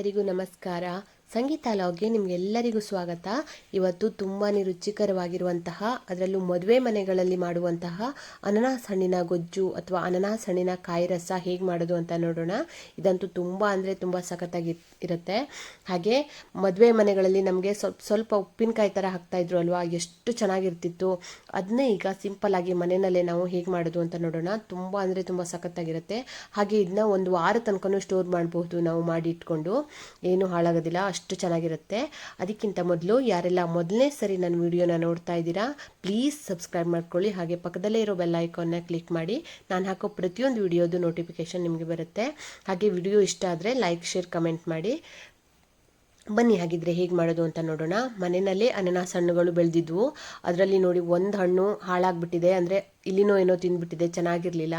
ಎಲ್ಲರಿಗೂ ನಮಸ್ಕಾರ. ಸಂಗೀತ ಲಾಗ್ಗೆ ನಿಮಗೆಲ್ಲರಿಗೂ ಸ್ವಾಗತ. ಇವತ್ತು ತುಂಬಾ ರುಚಿಕರವಾಗಿರುವಂತಹ, ಅದರಲ್ಲೂ ಮದುವೆ ಮನೆಗಳಲ್ಲಿ ಮಾಡುವಂತಹ ಅನನಾಸ್ ಹಣ್ಣಿನ ಗೊಜ್ಜು ಅಥವಾ ಅನನಾಸ್ ಹಣ್ಣಿನ ಕಾಯಿ ರಸ ಹೇಗೆ ಮಾಡೋದು ಅಂತ ನೋಡೋಣ. ಇದಂತೂ ತುಂಬ ಅಂದರೆ ತುಂಬ ಸಖತ್ತಾಗಿ ಇರುತ್ತೆ. ಹಾಗೆ ಮದುವೆ ಮನೆಗಳಲ್ಲಿ ನಮಗೆ ಸ್ವಲ್ಪ ಸ್ವಲ್ಪ ಉಪ್ಪಿನಕಾಯಿ ಥರ ಹಾಕ್ತಾಯಿದ್ರು ಅಲ್ವಾ, ಎಷ್ಟು ಚೆನ್ನಾಗಿರ್ತಿತ್ತು. ಅದನ್ನೇ ಈಗ ಸಿಂಪಲ್ ಆಗಿ ಮನೆಯಲ್ಲೇ ನಾವು ಹೇಗೆ ಮಾಡೋದು ಅಂತ ನೋಡೋಣ. ತುಂಬ ಅಂದರೆ ತುಂಬ ಸಖತ್ತಾಗಿರುತ್ತೆ. ಹಾಗೆ ಇದನ್ನ ಒಂದು ವಾರ ತನಕನೂ ಸ್ಟೋರ್ ಮಾಡಬಹುದು ನಾವು ಮಾಡಿ ಇಟ್ಕೊಂಡು. ಏನು ಹಾಳಾಗೋದಿಲ್ಲ. ಅಷ್ಟು ಚೆನ್ನಾಗಿರುತ್ತೆ. ಅದಕ್ಕಿಂತ ಮೊದಲು ಯಾರೆಲ್ಲ ಮೊದಲನೇ ಸರಿ ನನ್ನ ವಿಡಿಯೋನ ನೋಡ್ತಾ ಇದ್ದೀರಾ ಪ್ಲೀಸ್ ಸಬ್ಸ್ಕ್ರೈಬ್ ಮಾಡ್ಕೊಳ್ಳಿ. ಹಾಗೆ ಪಕ್ಕದಲ್ಲೇ ಇರೋ ಬೆಲ್ ಐಕಾನ್ನ ಕ್ಲಿಕ್ ಮಾಡಿ. ನಾನು ಹಾಕೋ ಪ್ರತಿಯೊಂದು ವಿಡಿಯೋದು ನೋಟಿಫಿಕೇಷನ್ ನಿಮಗೆ ಬರುತ್ತೆ. ಹಾಗೆ ವಿಡಿಯೋ ಇಷ್ಟ ಆದರೆ ಲೈಕ್ ಶೇರ್ ಕಮೆಂಟ್ ಮಾಡಿ. ಬನ್ನಿ, ಹಾಗಿದ್ರೆ ಹೇಗೆ ಮಾಡೋದು ಅಂತ ನೋಡೋಣ. ಮನೆಯಲ್ಲೇ ಅನನಾಸ್ ಹಣ್ಣುಗಳು ಬೆಳೆದಿದ್ವು. ಅದರಲ್ಲಿ ನೋಡಿ ಒಂದು ಹಣ್ಣು ಹಾಳಾಗ್ಬಿಟ್ಟಿದೆ. ಅಂದರೆ ಇಲ್ಲಿನೋ ಏನೋ ತಿಂದ್ಬಿಟ್ಟಿದೆ. ಚೆನ್ನಾಗಿರಲಿಲ್ಲ.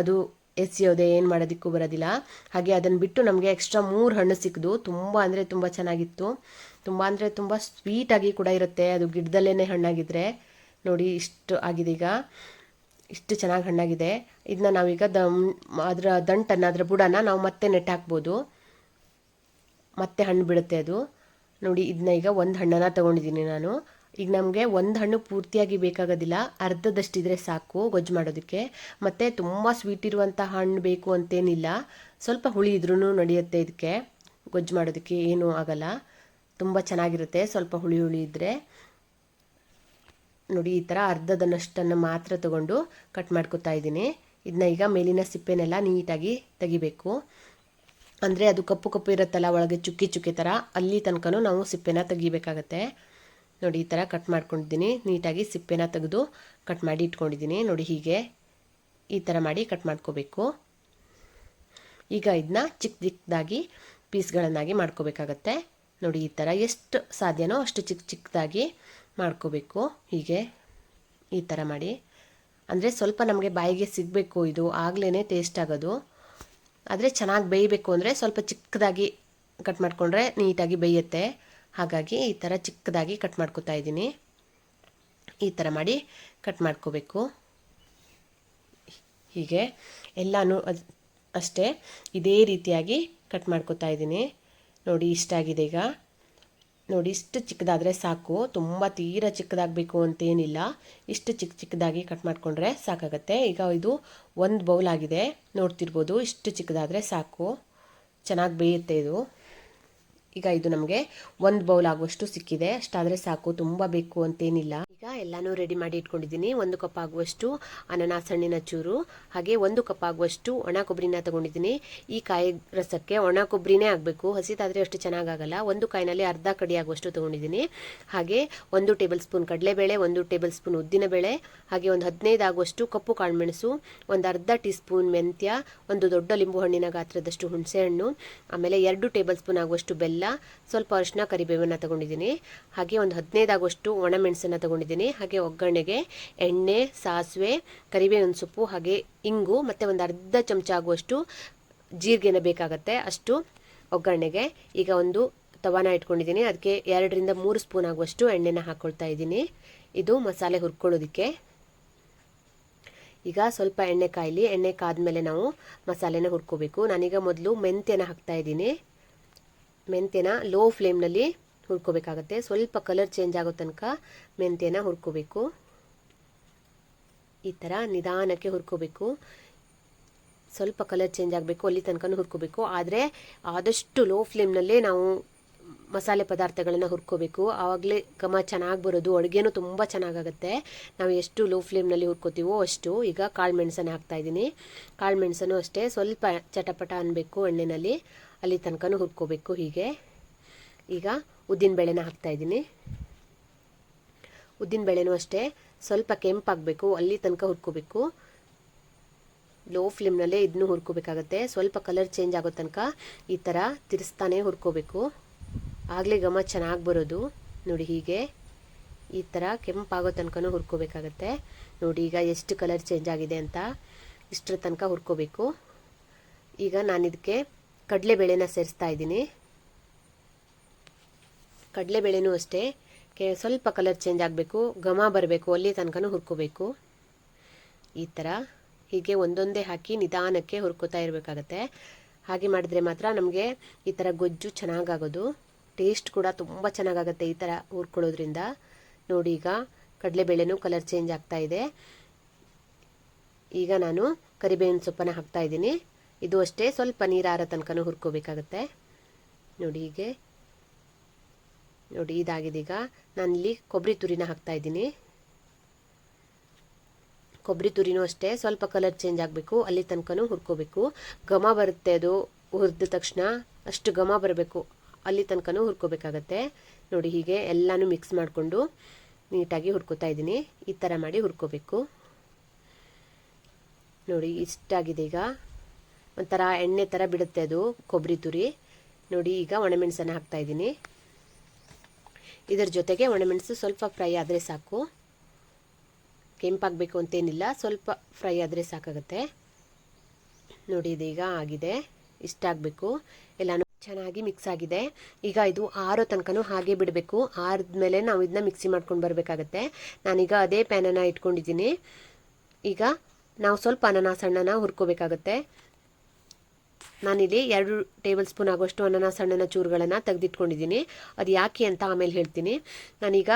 ಅದು ಎಸೆಯೋದೆ ಏನು ಮಾಡೋದಕ್ಕೂ ಬರೋದಿಲ್ಲ. ಹಾಗೆ ಅದನ್ನು ಬಿಟ್ಟು ನಮಗೆ ಎಕ್ಸ್ಟ್ರಾ ಮೂರು ಹಣ್ಣು ಸಿಕ್ಕಿದು ತುಂಬ ಅಂದರೆ ತುಂಬ ಚೆನ್ನಾಗಿತ್ತು. ತುಂಬ ಅಂದರೆ ತುಂಬ ಸ್ವೀಟಾಗಿ ಕೂಡ ಇರುತ್ತೆ. ಅದು ಗಿಡದಲ್ಲೇ ಹಣ್ಣಾಗಿದ್ದರೆ ನೋಡಿ ಇಷ್ಟು ಆಗಿದೆ ಈಗ. ಇಷ್ಟು ಚೆನ್ನಾಗಿ ಹಣ್ಣಾಗಿದೆ. ಇದನ್ನ ನಾವೀಗ ದಮ್, ಅದರ ದಂಟನ್ನು, ಅದರ ಬುಡನ ನಾವು ಮತ್ತೆ ನೆಟ್ಟು ಹಾಕ್ಬೋದು. ಮತ್ತೆ ಹಣ್ಣು ಬಿಡುತ್ತೆ ಅದು. ನೋಡಿ ಇದನ್ನ ಈಗ ಒಂದು ಹಣ್ಣನ್ನು ತೊಗೊಂಡಿದ್ದೀನಿ ನಾನು. ಈಗ ನಮಗೆ ಒಂದು ಹಣ್ಣು ಪೂರ್ತಿಯಾಗಿ ಬೇಕಾಗೋದಿಲ್ಲ. ಅರ್ಧದಷ್ಟಿದ್ರೆ ಸಾಕು ಗೊಜ್ಜು ಮಾಡೋದಕ್ಕೆ. ಮತ್ತು ತುಂಬ ಸ್ವೀಟ್ ಇರುವಂಥ ಹಣ್ಣು ಬೇಕು ಅಂತೇನಿಲ್ಲ. ಸ್ವಲ್ಪ ಹುಳಿ ಇದ್ರೂ ನಡೆಯುತ್ತೆ ಇದಕ್ಕೆ ಗೊಜ್ಜು ಮಾಡೋದಕ್ಕೆ ಏನೂ ಆಗಲ್ಲ. ತುಂಬ ಚೆನ್ನಾಗಿರುತ್ತೆ ಸ್ವಲ್ಪ ಹುಳಿ ಹುಳಿ ಇದ್ದರೆ ನೋಡಿ, ಈ ಥರ ಅರ್ಧದನ್ನಷ್ಟನ್ನು ಮಾತ್ರ ತಗೊಂಡು ಕಟ್ ಮಾಡ್ಕೊತಾ ಇದ್ದೀನಿ. ಇದನ್ನ ಈಗ ಮೇಲಿನ ಸಿಪ್ಪೆನೆಲ್ಲ ನೀಟಾಗಿ ತೆಗಿಬೇಕು. ಅಂದರೆ ಅದು ಕಪ್ಪು ಕಪ್ಪು ಇರುತ್ತಲ್ಲ, ಒಳಗೆ ಚುಕ್ಕಿ ಚುಕ್ಕಿ ಥರ ಅಲ್ಲಿ ತನಕನೂ ನಾವು ಸಿಪ್ಪೆನ ತೆಗಿಬೇಕಾಗತ್ತೆ. ನೋಡಿ ಈ ಥರ ಕಟ್ ಮಾಡ್ಕೊಂಡಿದ್ದೀನಿ. ನೀಟಾಗಿ ಸಿಪ್ಪೆನ ತೆಗೆದು ಕಟ್ ಮಾಡಿ ಇಟ್ಕೊಂಡಿದ್ದೀನಿ. ನೋಡಿ ಹೀಗೆ ಈ ಥರ ಮಾಡಿ ಕಟ್ ಮಾಡ್ಕೋಬೇಕು. ಈಗ ಇದನ್ನ ಚಿಕ್ಕ ಚಿಕ್ಕದಾಗಿ ಪೀಸ್ಗಳನ್ನಾಗಿ ಮಾಡ್ಕೋಬೇಕಾಗತ್ತೆ. ನೋಡಿ ಈ ಥರ ಎಷ್ಟು ಸಾಧ್ಯನೋ ಅಷ್ಟು ಚಿಕ್ಕ ಚಿಕ್ಕದಾಗಿ ಮಾಡ್ಕೋಬೇಕು. ಹೀಗೆ ಈ ಥರ ಮಾಡಿ. ಅಂದರೆ ಸ್ವಲ್ಪ ನಮಗೆ ಬಾಯಿಗೆ ಸಿಗಬೇಕು ಇದು. ಆಗಲೇ ಟೇಸ್ಟ್ ಆಗೋದು. ಆದರೆ ಚೆನ್ನಾಗಿ ಬೇಯಬೇಕು ಅಂದರೆ ಸ್ವಲ್ಪ ಚಿಕ್ಕದಾಗಿ ಕಟ್ ಮಾಡಿಕೊಂಡ್ರೆ ನೀಟಾಗಿ ಬೇಯುತ್ತೆ. ಹಾಗಾಗಿ ಈ ಥರ ಚಿಕ್ಕದಾಗಿ ಕಟ್ ಮಾಡ್ಕೋತಾ ಇದ್ದೀನಿ. ಈ ಥರ ಮಾಡಿ ಕಟ್ ಮಾಡ್ಕೋಬೇಕು. ಹೀಗೆ ಎಲ್ಲನೂ ಅಷ್ಟೇ ಇದೇ ರೀತಿಯಾಗಿ ಕಟ್ ಮಾಡ್ಕೋತಾ ಇದ್ದೀನಿ. ನೋಡಿ ಇಷ್ಟಾಗಿದೆ ಈಗ. ನೋಡಿ ಇಷ್ಟು ಚಿಕ್ಕದಾದರೆ ಸಾಕು. ತುಂಬ ತೀರ ಚಿಕ್ಕದಾಗಬೇಕು ಅಂತೇನಿಲ್ಲ. ಇಷ್ಟು ಚಿಕ್ಕ ಚಿಕ್ಕದಾಗಿ ಕಟ್ ಮಾಡಿಕೊಂಡ್ರೆ ಸಾಕಾಗತ್ತೆ. ಈಗ ಇದು ಒಂದು ಬೌಲ್ ಆಗಿದೆ. ನೋಡ್ತಿರ್ಬೋದು ಇಷ್ಟು ಚಿಕ್ಕದಾದರೆ ಸಾಕು. ಚೆನ್ನಾಗಿ ಬೇಯುತ್ತೆ ಇದು. ಈಗ ಇದು ನಮಗೆ ಒಂದು ಬೌಲ್ ಆಗುವಷ್ಟು ಸಿಕ್ಕಿದೆ. ಅಷ್ಟಾದರೆ ಸಾಕು ತುಂಬ ಬೇಕು ಅಂತೇನಿಲ್ಲ. ಎಲ್ಲನೂ ರೆಡಿ ಮಾಡಿ ಇಟ್ಕೊಂಡಿದ್ದೀನಿ. ಒಂದು ಕಪ್ ಆಗುವಷ್ಟು ಅನನಾಸ್ ಹಣ್ಣಿನ ಚೂರು, ಹಾಗೆ ಒಂದು ಕಪ್ ಆಗುವಷ್ಟು ಒಣ ಕೊಬ್ಬರಿನ ತಗೊಂಡಿದ್ದೀನಿ. ಈ ಕಾಯಿ ರಸಕ್ಕೆ ಒಣ ಕೊಬ್ಬರಿನೇ ಆಗಬೇಕು. ಹಸಿದಾದರೆ ಅಷ್ಟು ಚೆನ್ನಾಗಾಗಲ್ಲ. ಒಂದು ಕಾಯಿನಲ್ಲಿ ಅರ್ಧ ಕಡಿ ಆಗುವಷ್ಟು ತೊಗೊಂಡಿದ್ದೀನಿ. ಹಾಗೆ ಒಂದು ಟೇಬಲ್ ಸ್ಪೂನ್ ಕಡಲೆಬೇಳೆ, ಒಂದು ಟೇಬಲ್ ಸ್ಪೂನ್ ಉದ್ದಿನಬೇಳೆ, ಹಾಗೆ ಒಂದು ಹದಿನೈದು ಆಗುವಷ್ಟು ಕಪ್ಪು ಕಾಳುಮೆಣಸು, ಒಂದು ಅರ್ಧ ಟೀ ಸ್ಪೂನ್ ಮೆಂತ್ಯ, ಒಂದು ದೊಡ್ಡ ಲಿಂಬು ಹಣ್ಣಿನ ಗಾತ್ರದಷ್ಟು ಹುಣಸೆಹಣ್ಣು, ಆಮೇಲೆ ಎರಡು ಟೇಬಲ್ ಸ್ಪೂನ್ ಆಗುವಷ್ಟು ಬೆಲ್ಲ, ಸ್ವಲ್ಪ ಅರಿಶಿನ, ಕರಿಬೇವನ್ನು ತಗೊಂಡಿದ್ದೀನಿ. ಹಾಗೆ ಒಂದು ಹದಿನೈದು ಆಗುವಷ್ಟು ಒಣಮೆಣಸನ್ನು ತಗೊಂಡಿದ್ದೀನಿ. ಹಾಗೆ ಒಗ್ಗರಣೆಗೆ ಎಣ್ಣೆ, ಸಾಸಿವೆ, ಕರಿಬೇವಿನ ಸೊಪ್ಪು, ಹಾಗೆ ಇಂಗು, ಮತ್ತು ಒಂದು ಅರ್ಧ ಚಮಚ ಆಗುವಷ್ಟು ಜೀರಿಗೆನ ಬೇಕಾಗತ್ತೆ. ಅಷ್ಟು ಒಗ್ಗರಣೆಗೆ. ಈಗ ಒಂದು ತವಾನ ಇಟ್ಕೊಂಡಿದ್ದೀನಿ. ಅದಕ್ಕೆ ಎರಡರಿಂದ ಮೂರು ಸ್ಪೂನ್ ಆಗುವಷ್ಟು ಎಣ್ಣೆನ ಹಾಕ್ಕೊಳ್ತಾ ಇದ್ದೀನಿ. ಇದು ಮಸಾಲೆ ಹುರ್ಕೊಳ್ಳೋದಕ್ಕೆ. ಈಗ ಸ್ವಲ್ಪ ಎಣ್ಣೆ ಕಾಯಲಿ. ಎಣ್ಣೆ ಕಾದ್ಮೇಲೆ ನಾವು ಮಸಾಲೆನ ಹುರ್ಕೋಬೇಕು. ನಾನೀಗ ಮೊದಲು ಮೆಂತ್ಯನ ಹಾಕ್ತಾ ಇದ್ದೀನಿ. ಮೆಂತ್ಯನ ಲೋ ಫ್ಲೇಮ್ನಲ್ಲಿ ಹುರ್ಕೋಬೇಕಾಗತ್ತೆ. ಸ್ವಲ್ಪ ಕಲರ್ ಚೇಂಜ್ ಆಗೋ ತನಕ ಮೆಂತ್ಯನ ಹುರ್ಕೋಬೇಕು. ಈ ಥರ ನಿಧಾನಕ್ಕೆ ಹುರ್ಕೋಬೇಕು. ಸ್ವಲ್ಪ ಕಲರ್ ಚೇಂಜ್ ಆಗಬೇಕು, ಅಲ್ಲಿ ತನಕ ಹುರ್ಕೋಬೇಕು. ಆದರೆ ಆದಷ್ಟು ಲೋ ಫ್ಲೇಮ್ನಲ್ಲೇ ನಾವು ಮಸಾಲೆ ಪದಾರ್ಥಗಳನ್ನು ಹುರ್ಕೋಬೇಕು. ಆವಾಗಲೇ ಘಮ ಚೆನ್ನಾಗಿ ಬರೋದು, ಅಡುಗೆನೂ ತುಂಬ ಚೆನ್ನಾಗಾಗುತ್ತೆ. ನಾವು ಎಷ್ಟು ಲೋ ಫ್ಲೇಮ್ನಲ್ಲಿ ಹುರ್ಕೋತೀವೋ ಅಷ್ಟು ಈಗ ಕಾಳು ಮೆಣಸನ್ನು ಹಾಕ್ತಾಯಿದ್ದೀನಿ ಕಾಳು ಮೆಣಸನ್ನು ಅಷ್ಟೇ ಸ್ವಲ್ಪ ಚಟಪಟ ಅನ್ನಬೇಕು ಎಣ್ಣೆಯಲ್ಲಿ ಅಲ್ಲಿ ತನಕ ಹುರ್ಕೋಬೇಕು ಹೀಗೆ. ಈಗ ಉದ್ದಿನಬೇಳೆನ ಹಾಕ್ತಾಯಿದ್ದೀನಿ ಉದ್ದಿನಬೇಳೆನೂ ಅಷ್ಟೇ, ಸ್ವಲ್ಪ ಕೆಂಪಾಗಬೇಕು ಅಲ್ಲಿ ತನಕ ಹುರ್ಕೋಬೇಕು. ಲೋ ಫ್ಲೇಮ್ನಲ್ಲೇ ಇದನ್ನು ಹುರ್ಕೋಬೇಕಾಗತ್ತೆ. ಸ್ವಲ್ಪ ಕಲರ್ ಚೇಂಜ್ ಆಗೋ ತನಕ ಈ ಥರ ತಿರ್ಸ್ತಾನೆ ಹುರ್ಕೋಬೇಕು. ಆಗಲೇ ಗಮ ಚೆನ್ನಾಗಿ ಬರೋದು. ನೋಡಿ ಹೀಗೆ, ಈ ಥರ ಕೆಂಪಾಗೋ ತನಕ ಹುರ್ಕೋಬೇಕಾಗತ್ತೆ. ನೋಡಿ ಈಗ ಎಷ್ಟು ಕಲರ್ ಚೇಂಜ್ ಆಗಿದೆ ಅಂತ ಇಷ್ಟರ ತನಕ ಹುರ್ಕೋಬೇಕು. ಈಗ ನಾನು ಇದಕ್ಕೆ ಕಡಲೆಬೇಳೆನ ಸೇರಿಸ್ತಾ ಇದ್ದೀನಿ. ಕಡಲೆಬೇಳೆನೂ ಅಷ್ಟೇ. ಕೆ, ಸ್ವಲ್ಪ ಕಲರ್ ಚೇಂಜ್ ಆಗಬೇಕು, ಘಮ ಬರಬೇಕು, ಅಲ್ಲಿ ತನಕನೂ ಹುರ್ಕೋಬೇಕು. ಈ ಥರ ಹೀಗೆ ಒಂದೊಂದೇ ಹಾಕಿ ನಿಧಾನಕ್ಕೆ ಹುರ್ಕೋತಾ ಇರಬೇಕಾಗತ್ತೆ. ಹಾಗೆ ಮಾಡಿದ್ರೆ ಮಾತ್ರ ನಮಗೆ ಈ ಥರ ಗೊಜ್ಜು ಚೆನ್ನಾಗಾಗೋದು. ಟೇಸ್ಟ್ ಕೂಡ ತುಂಬ ಚೆನ್ನಾಗಾಗುತ್ತೆ ಈ ಥರ ಹುರ್ಕೊಳ್ಳೋದ್ರಿಂದ. ನೋಡಿ ಈಗ ಕಡಲೆಬೇಳೆನೂ ಕಲರ್ ಚೇಂಜ್ ಆಗ್ತಾ ಇದೆ. ಈಗ ನಾನು ಕರಿಬೇವಿನ ಸೊಪ್ಪನ್ನು ಹಾಕ್ತಾ ಇದ್ದೀನಿ. ಇದು ಅಷ್ಟೇ ಸ್ವಲ್ಪ ನೀರಾರ ತನಕನೂ ಹುರ್ಕೋಬೇಕಾಗತ್ತೆ. ನೋಡಿ ಹೀಗೆ ನೋಡಿ, ಇದಾಗಿದೆ ಈಗ. ನಾನಿಲ್ಲಿ ಕೊಬ್ಬರಿ ತುರಿನ ಹಾಕ್ತಾ ಇದ್ದೀನಿ. ಕೊಬ್ಬರಿ ತುರಿನೂ ಅಷ್ಟೇ. ಸ್ವಲ್ಪ ಕಲರ್ ಚೇಂಜ್ ಆಗಬೇಕು. ಅಲ್ಲಿ ತನಕನೂ ಹುರ್ಕೋಬೇಕು. ಘಮ ಬರುತ್ತೆ ಅದು ಹುರಿದ ತಕ್ಷಣ. ಅಷ್ಟು ಘಮ ಬರಬೇಕು. ಅಲ್ಲಿ ತನಕನೂ ಹುರ್ಕೋಬೇಕಾಗತ್ತೆ. ನೋಡಿ, ಹೀಗೆ ಎಲ್ಲನೂ ಮಿಕ್ಸ್ ಮಾಡಿಕೊಂಡು ನೀಟಾಗಿ ಹುರ್ಕೋತಾ ಇದ್ದೀನಿ. ಈ ಥರ ಮಾಡಿ ಹುರ್ಕೋಬೇಕು. ನೋಡಿ, ಇಷ್ಟಾಗಿದೆ ಈಗ. ಒಂಥರ ಎಣ್ಣೆ ಥರ ಬಿಡುತ್ತೆ ಅದು, ಕೊಬ್ಬರಿ ತುರಿ. ನೋಡಿ, ಈಗ ಒಣಮೆಣಸನ್ನು ಹಾಕ್ತಾ ಇದ್ದೀನಿ. ಇದರ ಜೊತೆಗೆ ಒಣಮೆಣಸು ಸ್ವಲ್ಪ ಫ್ರೈ ಆದರೆ ಸಾಕು. ಕೆಂಪಾಗಬೇಕು ಅಂತೇನಿಲ್ಲ, ಸ್ವಲ್ಪ ಫ್ರೈ ಆದರೆ ಸಾಕಾಗುತ್ತೆ. ನೋಡಿ ಇದೀಗ ಆಗಿದೆ. ಇಷ್ಟ ಆಗಬೇಕು. ಎಲ್ಲನೂ ಚೆನ್ನಾಗಿ ಮಿಕ್ಸ್ ಆಗಿದೆ. ಈಗ ಇದು ಆರೋ ತನಕನೂ ಹಾಗೆ ಬಿಡಬೇಕು. ಆರಿದ್ಮೇಲೆ ನಾವು ಇದನ್ನ ಮಿಕ್ಸಿ ಮಾಡ್ಕೊಂಡು ಬರಬೇಕಾಗತ್ತೆ. ನಾನೀಗ ಅದೇ ಪ್ಯಾನನ್ನು ಇಟ್ಕೊಂಡಿದ್ದೀನಿ. ಈಗ ನಾವು ಸ್ವಲ್ಪ ಅನಾನಸ್ ಹಣ್ಣನ್ನು ಹುರ್ಕೋಬೇಕಾಗತ್ತೆ. ನಾನಿಲ್ಲಿ ಎರಡು ಟೇಬಲ್ ಸ್ಪೂನ್ ಆಗುವಷ್ಟು ಅನಾನಸ್ ಸಣ್ಣನ ಚೂರುಗಳನ್ನು ತೆಗೆದಿಟ್ಕೊಂಡಿದ್ದೀನಿ. ಅದು ಯಾಕೆ ಅಂತ ಆಮೇಲೆ ಹೇಳ್ತೀನಿ. ನಾನೀಗ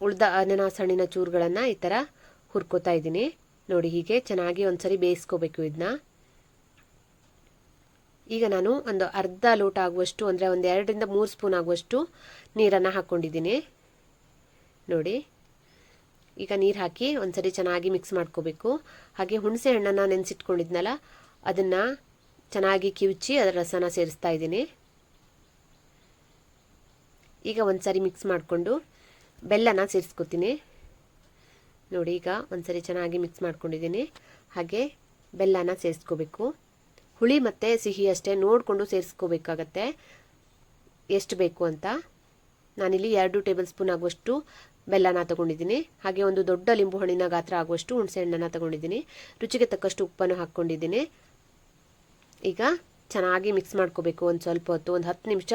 ಉಳ್ದ ಅನಾನಸ್ ಹಣ್ಣಿನ ಚೂರುಗಳನ್ನು ಈ ಥರ ಹುರ್ಕೋತಾ ಇದ್ದೀನಿ. ನೋಡಿ ಹೀಗೆ ಚೆನ್ನಾಗಿ ಒಂದ್ಸರಿ ಬೇಯಿಸ್ಕೋಬೇಕು ಇದನ್ನ ಈಗ ನಾನು ಒಂದು ಅರ್ಧ ಲೋಟ ಆಗುವಷ್ಟು ಅಂದರೆ ಒಂದು ಎರಡರಿಂದ ಮೂರು ಸ್ಪೂನ್ ಆಗುವಷ್ಟು ನೀರನ್ನು ಹಾಕ್ಕೊಂಡಿದ್ದೀನಿ. ನೋಡಿ, ಈಗ ನೀರು ಹಾಕಿ ಒಂದ್ಸರಿ ಚೆನ್ನಾಗಿ ಮಿಕ್ಸ್ ಮಾಡ್ಕೋಬೇಕು. ಹಾಗೆ ಹುಣಸೆ ಹಣ್ಣನ್ನು ನೆನೆಸಿಟ್ಕೊಂಡಿದ್ನಲ್ಲ, ಅದನ್ನು ಚೆನ್ನಾಗಿ ಕಿವುಚಿ ಅದರ ರಸನ ಸೇರಿಸ್ತಾ ಇದ್ದೀನಿ. ಈಗ ಒಂದ್ಸರಿ ಮಿಕ್ಸ್ ಮಾಡಿಕೊಂಡು ಬೆಲ್ಲನ ಸೇರಿಸ್ಕೊತೀನಿ. ನೋಡಿ, ಈಗ ಒಂದ್ಸರಿ ಚೆನ್ನಾಗಿ ಮಿಕ್ಸ್ ಮಾಡ್ಕೊಂಡಿದ್ದೀನಿ. ಹಾಗೆ ಬೆಲ್ಲನ ಸೇರಿಸ್ಕೋಬೇಕು. ಹುಳಿ ಮತ್ತು ಸಿಹಿ ಅಷ್ಟೇ ನೋಡಿಕೊಂಡು ಸೇರಿಸ್ಕೋಬೇಕಾಗತ್ತೆ. ಎಷ್ಟು ಬೇಕು ಅಂತ. ನಾನಿಲ್ಲಿ ಎರಡು ಟೇಬಲ್ ಸ್ಪೂನ್ ಆಗುವಷ್ಟು ಬೆಲ್ಲನ ತಗೊಂಡಿದ್ದೀನಿ. ಹಾಗೆ ಒಂದು ದೊಡ್ಡ ಲಿಂಬು ಹಣ್ಣಿನ ಗಾತ್ರ ಆಗುವಷ್ಟು ಹುಣಸೆ ಹಣ್ಣನ್ನು ತಗೊಂಡಿದ್ದೀನಿ. ರುಚಿಗೆ ತಕ್ಕಷ್ಟು ಉಪ್ಪನ್ನು ಹಾಕ್ಕೊಂಡಿದ್ದೀನಿ. ಈಗ ಚೆನ್ನಾಗಿ ಮಿಕ್ಸ್ ಮಾಡ್ಕೋಬೇಕು ಒಂದು ಸ್ವಲ್ಪ ಹೊತ್ತು, ಒಂದು ಹತ್ತು ನಿಮಿಷ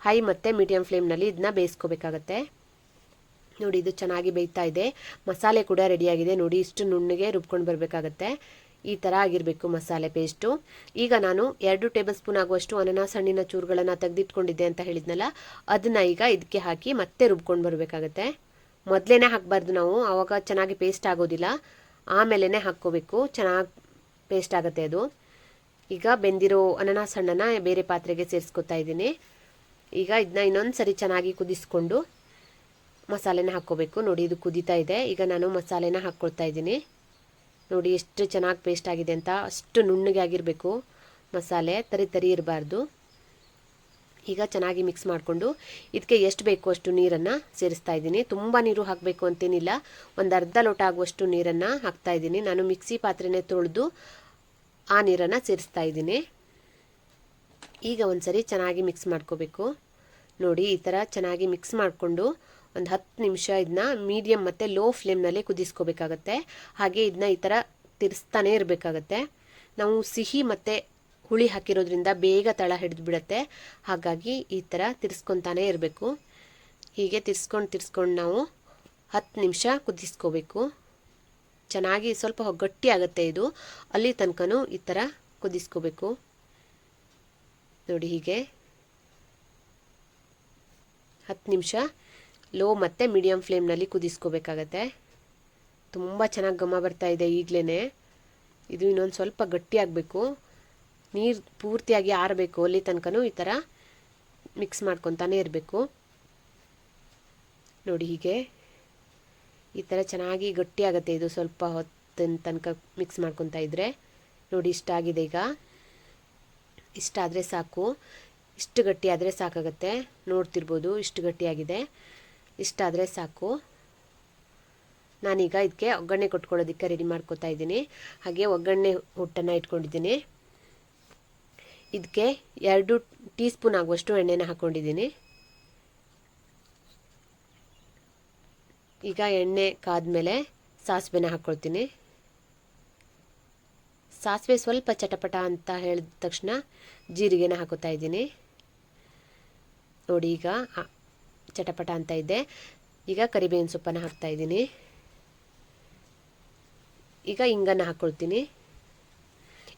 ಹೈ ಮತ್ತು ಮೀಡಿಯಮ್ ಫ್ಲೇಮ್ನಲ್ಲಿ ಇದನ್ನ ಬೇಯಿಸ್ಕೋಬೇಕಾಗತ್ತೆ. ನೋಡಿ, ಇದು ಚೆನ್ನಾಗಿ ಬೇಯ್ತಾ ಇದೆ. ಮಸಾಲೆ ಕೂಡ ರೆಡಿಯಾಗಿದೆ ನೋಡಿ, ಇಷ್ಟು ನುಣ್ಣಗೆ ರುಬ್ಕೊಂಡು ಬರಬೇಕಾಗತ್ತೆ. ಈ ಥರ ಆಗಿರಬೇಕು ಮಸಾಲೆ ಪೇಸ್ಟು ಈಗ ನಾನು ಎರಡು ಟೇಬಲ್ ಸ್ಪೂನ್ ಆಗುವಷ್ಟು ಅನಾನಸ್, ಹಣ್ಣಿನ ಚೂರುಗಳನ್ನು ತೆಗೆದಿಟ್ಕೊಂಡಿದ್ದೆ ಅಂತ ಹೇಳಿದ್ನಲ್ಲ, ಅದನ್ನು ಈಗ ಇದಕ್ಕೆ ಹಾಕಿ ಮತ್ತೆ ರುಬ್ಕೊಂಡು ಬರಬೇಕಾಗತ್ತೆ. ಮೊದಲೇ ಹಾಕಬಾರ್ದು ನಾವು ಆವಾಗ ಚೆನ್ನಾಗಿ ಪೇಸ್ಟ್ ಆಗೋದಿಲ್ಲ. ಆಮೇಲೆ ಹಾಕ್ಕೋಬೇಕು. ಚೆನ್ನಾಗಿ ಪೇಸ್ಟ್ ಆಗುತ್ತೆ ಅದು. ಈಗ ಬೆಂದಿರೋ ಅನಾನಸ್ ಹಣ್ಣನ್ನು ಬೇರೆ ಪಾತ್ರೆಗೆ ಸೇರಿಸ್ಕೊತಾ ಇದ್ದೀನಿ. ಈಗ ಇದನ್ನ ಇನ್ನೊಂದು ಸರಿ ಚೆನ್ನಾಗಿ ಕುದಿಸ್ಕೊಂಡು ಮಸಾಲೆನ ಹಾಕ್ಕೋಬೇಕು. ನೋಡಿ, ಇದು ಕುದೀತಾ ಇದೆ. ಈಗ ನಾನು ಮಸಾಲೆನ ಹಾಕ್ಕೊಳ್ತಾ ಇದ್ದೀನಿ. ನೋಡಿ, ಎಷ್ಟು ಚೆನ್ನಾಗಿ ಪೇಸ್ಟ್ ಆಗಿದೆ ಅಂತ. ಅಷ್ಟು ನುಣ್ಣಗೆ ಆಗಿರಬೇಕು ಮಸಾಲೆ. ತರಿ ತರಿ ಇರಬಾರ್ದು. ಈಗ ಚೆನ್ನಾಗಿ ಮಿಕ್ಸ್ ಮಾಡಿಕೊಂಡು ಇದಕ್ಕೆ ಎಷ್ಟು ಬೇಕು ಅಷ್ಟು ನೀರನ್ನು ಸೇರಿಸ್ತಾ ಇದ್ದೀನಿ. ತುಂಬ ನೀರು ಹಾಕಬೇಕು ಅಂತೇನಿಲ್ಲ. ಒಂದು ಅರ್ಧ ಲೋಟ ಆಗುವಷ್ಟು ನೀರನ್ನು ಹಾಕ್ತಾ ಇದ್ದೀನಿ. ನಾನು ಮಿಕ್ಸಿ ಪಾತ್ರೆನೇ ತೊಳೆದು ಆ ನೀರನ್ನು ಸೇರಿಸ್ತಾ ಇದ್ದೀನಿ. ಈಗ ಒಂದ್ಸರಿ ಚೆನ್ನಾಗಿ ಮಿಕ್ಸ್ ಮಾಡ್ಕೋಬೇಕು. ನೋಡಿ, ಈ ಥರ ಚೆನ್ನಾಗಿ ಮಿಕ್ಸ್ ಮಾಡಿಕೊಂಡು ಒಂದು ಹತ್ತು ನಿಮಿಷ ಇದನ್ನ ಮೀಡಿಯಮ್ ಮತ್ತು ಲೋ ಫ್ಲೇಮ್ನಲ್ಲಿ ಕುದಿಸ್ಕೋಬೇಕಾಗತ್ತೆ. ಹಾಗೆ ಇದನ್ನ ಈ ಥರ ತಿರ್ಸ್ತಾನೆ ಇರಬೇಕಾಗತ್ತೆ. ನಾವು ಸಿಹಿ ಮತ್ತು ಹುಳಿ ಹಾಕಿರೋದ್ರಿಂದ ಬೇಗ ತಳ ಹಿಡಿದು ಬಿಡುತ್ತೆ ಹಾಗಾಗಿ ಈ ಥರ ತಿರ್ಸ್ಕೊತಾನೆ ಇರಬೇಕು. ಹೀಗೆ ತಿರ್ಸ್ಕೊಂಡು ತಿರ್ಸ್ಕೊಂಡು ನಾವು ಹತ್ತು ನಿಮಿಷ ಕುದಿಸ್ಕೋಬೇಕು. ಚೆನ್ನಾಗಿ ಸ್ವಲ್ಪ ಗಟ್ಟಿ ಆಗುತ್ತೆ ಇದು. ಅಲ್ಲಿ ತನಕನೂ ಈ ಥರ ಕುದಿಸ್ಕೋಬೇಕು. ನೋಡಿ ಹೀಗೆ. ಹತ್ತು ನಿಮಿಷ. ಲೋ ಮತ್ತು ಮೀಡಿಯಮ್ ಫ್ಲೇಮ್ನಲ್ಲಿ ಕುದಿಸ್ಕೋಬೇಕಾಗತ್ತೆ. ತುಂಬ ಚೆನ್ನಾಗಿ ಘಮ ಬರ್ತಾ ಇದೆ ಈಗಲೇ ಇದು ಇನ್ನೊಂದು ಸ್ವಲ್ಪ ಗಟ್ಟಿ ಆಗಬೇಕು. ನೀರು ಪೂರ್ತಿಯಾಗಿ ಆರಬೇಕು. ಅಲ್ಲಿ ತನಕನೂ ಈ ಥರ ಮಿಕ್ಸ್ ಮಾಡ್ಕೊತಾನೆ ಇರಬೇಕು. ನೋಡಿ ಹೀಗೆ. ಈ ಥರ ಚೆನ್ನಾಗಿ ಗಟ್ಟಿ ಆಗುತ್ತೆ ಇದು ಸ್ವಲ್ಪ ಹೊತ್ತಿನ ತನಕ ಮಿಕ್ಸ್ ಮಾಡ್ಕೊತಾ ಇದ್ದರೆ ನೋಡಿ, ಇಷ್ಟ ಆಗಿದೆ ಈಗ. ಇಷ್ಟ ಆದರೆ ಸಾಕು. ಇಷ್ಟು ಗಟ್ಟಿ ಆದರೆ ಸಾಕಾಗತ್ತೆ. ನೋಡ್ತಿರ್ಬೋದು, ಇಷ್ಟು ಗಟ್ಟಿಯಾಗಿದೆ. ಇಷ್ಟ ಆದರೆ ಸಾಕು. ನಾನೀಗ ಇದಕ್ಕೆ ಒಗ್ಗರಣೆ ಕೊಟ್ಕೊಳ್ಳೋದಕ್ಕೆ ರೆಡಿ ಮಾಡ್ಕೊತಾ ಇದ್ದೀನಿ. ಹಾಗೆ ಒಗ್ಗರಣೆ ಹುಟ್ಟನ್ನು ಇಟ್ಕೊಂಡಿದ್ದೀನಿ. ಇದಕ್ಕೆ ಎರಡು ಟೀ ಸ್ಪೂನ್ ಆಗುವಷ್ಟು ಎಣ್ಣೆನ ಹಾಕ್ಕೊಂಡಿದ್ದೀನಿ ಈಗ ಎಣ್ಣೆ ಕಾದ್ಮೇಲೆ ಸಾಸಿವೆನ ಹಾಕ್ಕೊಳ್ತೀನಿ ಸಾಸಿವೆ ಸ್ವಲ್ಪ ಚಟಪಟ ಅಂತ ಹೇಳಿದ ತಕ್ಷಣ ಜೀರಿಗೆನ ಹಾಕೋತಾ ಇದ್ದೀನಿ. ನೋಡಿ ಈಗ ಚಟಪಟ ಅಂತ ಇದೆ. ಈಗ ಕರಿಬೇವಿನ ಸೊಪ್ಪನ್ನು ಹಾಕ್ತಾ ಇದ್ದೀನಿ. ಈಗ ಇಂಗನ್ನು ಹಾಕ್ಕೊಳ್ತೀನಿ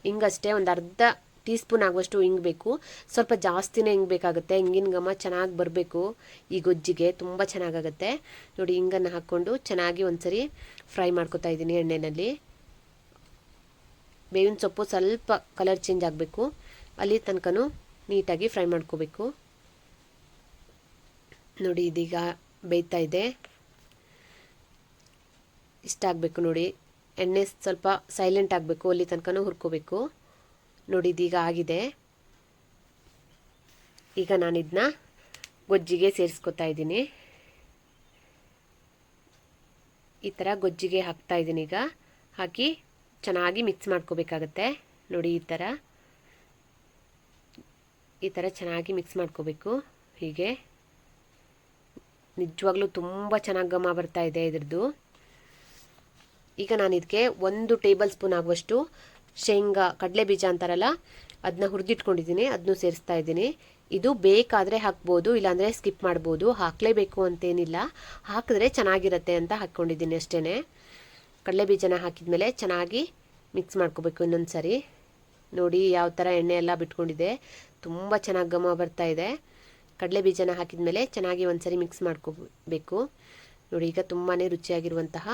ಹಿಂಗಷ್ಟೇ ಒಂದು ಅರ್ಧ ಟೀ ಸ್ಪೂನ್ ಆಗುವಷ್ಟು ಹಿಂಗಬೇಕು ಸ್ವಲ್ಪ ಜಾಸ್ತಿನೇ ಹಿಂಗಬೇಕಾಗುತ್ತೆ ಹಿಂಗಿನ ಘಮ ಚೆನ್ನಾಗಿ ಬರಬೇಕು. ಈ ಗೊಜ್ಜಿಗೆ ತುಂಬ ಚೆನ್ನಾಗಾಗುತ್ತೆ. ನೋಡಿ, ಹಿಂಗನ್ನು ಹಾಕ್ಕೊಂಡು ಚೆನ್ನಾಗಿ ಒಂದ್ಸರಿ ಫ್ರೈ ಮಾಡ್ಕೊತಾ ಇದ್ದೀನಿ ಎಣ್ಣೆಯಲ್ಲಿ ಬೇವಿನ ಸೊಪ್ಪು ಸ್ವಲ್ಪ ಕಲರ್ ಚೇಂಜ್ ಆಗಬೇಕು. ಅಲ್ಲಿ ತನಕನೂ ನೀಟಾಗಿ ಫ್ರೈ ಮಾಡ್ಕೋಬೇಕು. ನೋಡಿ, ಇದೀಗ ಬೇಯ್ತಾ ಇದೆ. ಇಷ್ಟ ಆಗಬೇಕು ನೋಡಿ. ಎಣ್ಣೆ ಸ್ವಲ್ಪ ಸೈಲೆಂಟ್ ಆಗಬೇಕು. ಅಲ್ಲಿ ತನಕನೂ ಹುರ್ಕೋಬೇಕು. ನೋಡಿ ಇದೀಗ ಆಗಿದೆ. ಈಗ ನಾನು ಗೊಜ್ಜಿಗೆ ಸೇರಿಸ್ಕೊತಾ ಇದ್ದೀನಿ. ಈ ಥರ ಗೊಜ್ಜಿಗೆ ಹಾಕ್ತಾ ಇದ್ದೀನಿ ಈಗ. ಹಾಕಿ ಚೆನ್ನಾಗಿ ಮಿಕ್ಸ್ ಮಾಡ್ಕೋಬೇಕಾಗತ್ತೆ. ನೋಡಿ ಈ ಥರ ಈ ಥರ ಚೆನ್ನಾಗಿ ಮಿಕ್ಸ್ ಮಾಡ್ಕೋಬೇಕು. ಹೀಗೆ. ನಿಜವಾಗ್ಲೂ ತುಂಬ ಚೆನ್ನಾಗಿ ಘಮ ಬರ್ತಾ ಇದೆ ಇದ್ರದ್ದು. ಈಗ ನಾನು ಇದಕ್ಕೆ ಒಂದು ಟೇಬಲ್ ಸ್ಪೂನ್ ಆಗುವಷ್ಟು ಶೇಂಗಾ, ಕಡಲೆ ಬೀಜ ಅಂತಾರಲ್ಲ ಅದನ್ನ ಹುರಿದಿಟ್ಕೊಂಡಿದ್ದೀನಿ ಅದನ್ನು ಸೇರಿಸ್ತಾ ಇದ್ದೀನಿ. ಇದು ಬೇಕಾದರೆ ಹಾಕ್ಬೋದು, ಇಲ್ಲಾಂದರೆ ಸ್ಕಿಪ್ ಮಾಡ್ಬೋದು. ಹಾಕಲೇಬೇಕು ಅಂತೇನಿಲ್ಲ. ಹಾಕಿದ್ರೆ ಚೆನ್ನಾಗಿರುತ್ತೆ ಅಂತ ಹಾಕ್ಕೊಂಡಿದ್ದೀನಿ ಅಷ್ಟೇ ಕಡಲೆ ಬೀಜನ ಹಾಕಿದ್ಮೇಲೆ ಚೆನ್ನಾಗಿ ಮಿಕ್ಸ್ ಮಾಡ್ಕೋಬೇಕು ಇನ್ನೊಂದು ಸರಿ ನೋಡಿ ಯಾವ ಥರ ಎಣ್ಣೆ ಎಲ್ಲ ಬಿಟ್ಕೊಂಡಿದೆ. ತುಂಬ ಚೆನ್ನಾಗಿ ಘಮ ಬರ್ತಾ ಇದೆ. ಕಡಲೆ ಬೀಜನ ಹಾಕಿದ್ಮೇಲೆ ಚೆನ್ನಾಗಿ ಒಂದು ಸರಿ ಮಿಕ್ಸ್ ಮಾಡ್ಕೋಬೇಕು. ನೋಡಿ, ಈಗ ತುಂಬಾ ರುಚಿಯಾಗಿರುವಂತಹ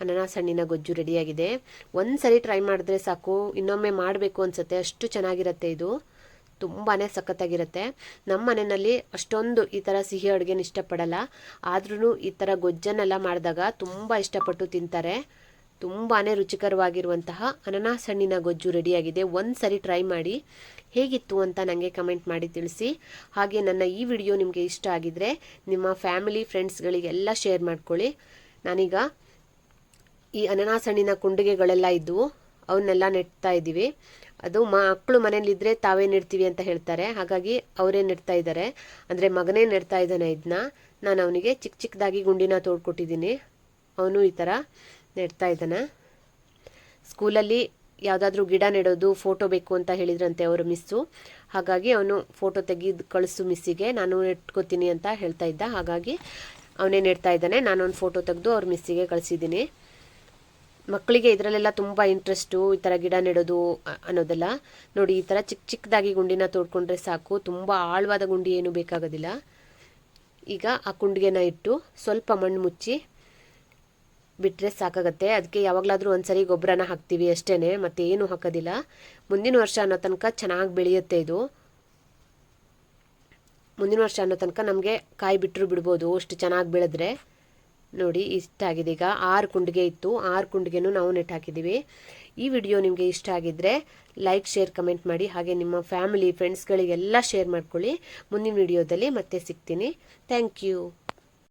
ಅನಾನಸ್ ಹಣ್ಣಿನ ಗೊಜ್ಜು ರೆಡಿಯಾಗಿದೆ. ಒಂದು ಸರಿ ಟ್ರೈ ಮಾಡಿದ್ರೆ ಸಾಕು. ಇನ್ನೊಮ್ಮೆ ಮಾಡಬೇಕು ಅನಿಸುತ್ತೆ. ಅಷ್ಟು ಚೆನ್ನಾಗಿರುತ್ತೆ ಇದು. ತುಂಬಾ ಸಖತ್ತಾಗಿರುತ್ತೆ. ನಮ್ಮ ಮನೆಯಲ್ಲಿ ಅಷ್ಟೊಂದು ಈ ಥರ ಸಿಹಿ ಅಡುಗೆನ ಇಷ್ಟಪಡಲ್ಲ. ಆದ್ರೂ ಈ ಥರ ಗೊಜ್ಜನ್ನೆಲ್ಲ ಮಾಡಿದಾಗ ತುಂಬ ಇಷ್ಟಪಟ್ಟು ತಿಂತಾರೆ. ತುಂಬಾ ರುಚಿಕರವಾಗಿರುವಂತಹ ಅನನಾಸ್ ಹಣ್ಣಿನ ಗೊಜ್ಜು ರೆಡಿಯಾಗಿದೆ. ಒಂದು ಸರಿ ಟ್ರೈ ಮಾಡಿ. ಹೇಗಿತ್ತು ಅಂತ ನನಗೆ ಕಮೆಂಟ್ ಮಾಡಿ ತಿಳಿಸಿ. ಹಾಗೆ ನನ್ನ ಈ ವಿಡಿಯೋ ನಿಮಗೆ ಇಷ್ಟ ಆಗಿದ್ರೆ ನಿಮ್ಮ ಫ್ಯಾಮಿಲಿ ಫ್ರೆಂಡ್ಸ್ಗಳಿಗೆಲ್ಲ ಶೇರ್ ಮಾಡ್ಕೊಳ್ಳಿ. ನಾನೀಗ ಈ ಅನನಾಸ್ ಹಣ್ಣಿನ ಕುಂಡಿಗೆಗಳೆಲ್ಲ ಇದ್ದವು ಅವನ್ನೆಲ್ಲ ನೆಡ್ತಾ ಇದ್ದೀವಿ. ಅದು ಮಕ್ಕಳು ಮನೇಲಿದ್ದರೆ ತಾವೇ ನೆಡ್ತೀವಿ ಅಂತ ಹೇಳ್ತಾರೆ. ಹಾಗಾಗಿ ಅವರೇ ನೆಡ್ತಾ ಇದ್ದಾರೆ. ಅಂದರೆ ಮಗನೇ ನೆಡ್ತಾ ಇದ್ದಾನೆ ಇದನ್ನ ನಾನು ಅವನಿಗೆ ಚಿಕ್ಕ ಚಿಕ್ಕದಾಗಿ ಗುಂಡಿನ ತೋಡ್ಕೊಟ್ಟಿದ್ದೀನಿ. ಅವನು ಈ ಥರ ನೆಡ್ತಾ ಇದ್ದಾನೆ. ಸ್ಕೂಲಲ್ಲಿ ಯಾವುದಾದ್ರೂ ಗಿಡ ನೆಡೋದು, ಫೋಟೋ ಬೇಕು ಅಂತ ಹೇಳಿದ್ರಂತೆ ಅವರು ಮಿಸ್ಸು. ಹಾಗಾಗಿ ಅವನು ಫೋಟೋ ತೆಗೆದು ಕಳಿಸು ಮಿಸ್ಸಿಗೆ. ನಾನು ನೆಟ್ಕೋತೀನಿ ಅಂತ ಹೇಳ್ತಾ ಇದ್ದ. ಹಾಗಾಗಿ ಅವನೇ ನೆಡ್ತಾ ಇದ್ದಾನೆ. ನಾನು ಒಂದು ಫೋಟೋ ತೆಗೆದು ಅವ್ರ ಮಿಸ್ಸಿಗೆ ಕಳಿಸಿದ್ದೀನಿ. ಮಕ್ಕಳಿಗೆ ಇದರಲ್ಲೆಲ್ಲ ತುಂಬ ಇಂಟ್ರೆಸ್ಟು ಈ ಥರ ಗಿಡ ನೆಡೋದು ಅನ್ನೋದೆಲ್ಲ ನೋಡಿ, ಈ ಥರ ಚಿಕ್ಕ ಚಿಕ್ಕದಾಗಿ ಗುಂಡಿನ ತೋಡ್ಕೊಂಡ್ರೆ ಸಾಕು, ತುಂಬ ಆಳವಾದ ಗುಂಡಿ ಏನು ಬೇಕಾಗೋದಿಲ್ಲ. ಈಗ ಆ ಕುಂಡಿಗೆನ ಇಟ್ಟು ಸ್ವಲ್ಪ ಮಣ್ಣು ಮುಚ್ಚಿ ಬಿಟ್ಟರೆ ಸಾಕಾಗತ್ತೆ. ಅದಕ್ಕೆ ಯಾವಾಗಲಾದರೂ ಒಂದ್ಸರಿ ಗೊಬ್ಬರನ ಹಾಕ್ತೀವಿ ಅಷ್ಟೇ ಮತ್ತೆ ಏನು ಹಾಕೋದಿಲ್ಲ. ಮುಂದಿನ ವರ್ಷ ಅನ್ನೋ ತನಕ ಚೆನ್ನಾಗಿ ಬೆಳೆಯುತ್ತೆ ಇದು. ಮುಂದಿನ ವರ್ಷ ಅನ್ನೋ ತನಕ ನಮಗೆ ಕಾಯಿ ಬಿಟ್ಟರು ಬಿಡ್ಬೋದು, ಅಷ್ಟು ಚೆನ್ನಾಗಿ ಬೆಳೆದ್ರೆ. ನೋಡಿ, ಇಷ್ಟ ಆಗಿದೆ. ಈಗ ಆರು ಕುಂಡಿಗೆ ಇತ್ತು. ಆರು ಕುಂಡಿಗೆನೂ ನಾವು ನೆಟ್ ಹಾಕಿದ್ದೀವಿ. ಈ ವಿಡಿಯೋ ನಿಮಗೆ ಇಷ್ಟ ಆಗಿದ್ದರೆ ಲೈಕ್, ಶೇರ್, ಕಮೆಂಟ್ ಮಾಡಿ. ಹಾಗೆ ನಿಮ್ಮ ಫ್ಯಾಮಿಲಿ ಫ್ರೆಂಡ್ಸ್ಗಳಿಗೆಲ್ಲ ಶೇರ್ ಮಾಡ್ಕೊಳ್ಳಿ. ಮುಂದಿನ ವಿಡಿಯೋದಲ್ಲಿ ಮತ್ತೆ ಸಿಗ್ತೀನಿ. Thank you.